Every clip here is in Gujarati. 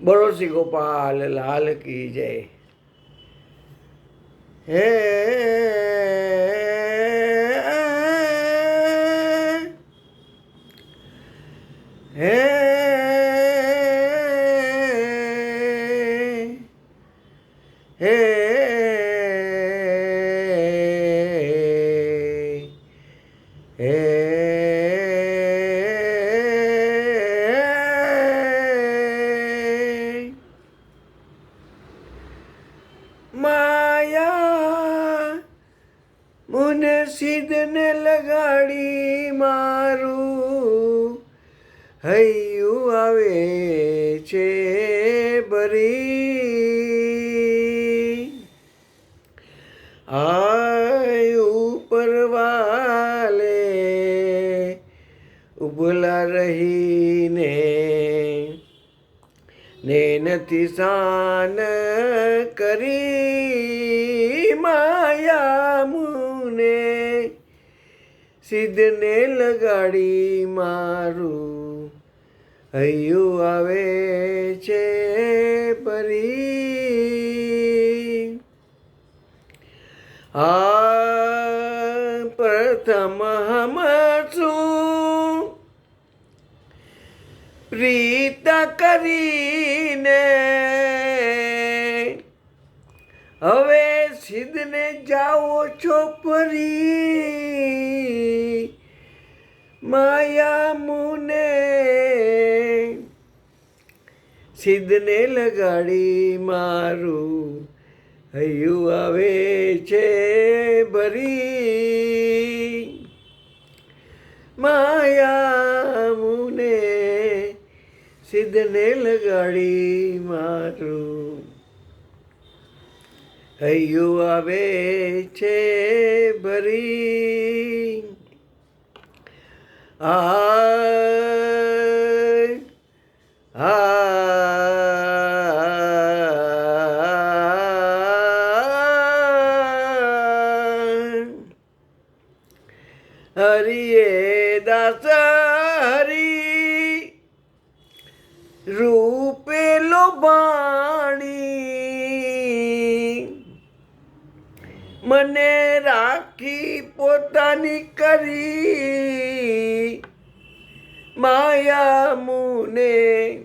બોલો ગોપાલ લાલ કી જય હે હે હે હે મુને સિદ્ધને લગાડી મારું. હૈયું આવે છે બરી. આયું પરવાલે ઉભલા રહીને ને નથી સાન કરી માયા સિદ્ધને લગાડી મારું. હૈયું આવે છે પરી. આ પ્રથમ હમ છું. પ્રીત કરીને હવે સિદ્ધને જાઓ છો ફરી. માયા મુને સિદ્ધને લગાડી મારું. હૈયું આવે છે ભરી. માયા મુને સિદ્ધને લગાડી મારું. હૈયું આવે છે ભરી. આ હરિયે દાસ હરી રૂપેલો લોભાણી મને રાખી પોતાની કરી. માયા મુને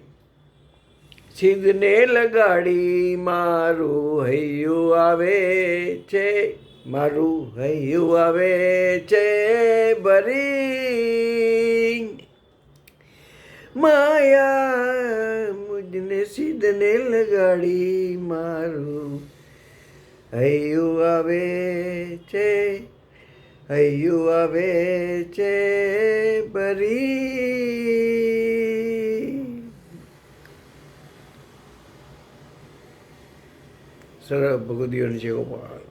સિદ્ધને લગાડી મારું હૈયું આવે છે, મારું હૈયું આવે છે ભરી. માયા મુજને સિદ્ધને લગાડી મારું હૈયું આવે છે હૈયું આવે છે બરી. સરળ ભગવદીઓની છે ગોપાલ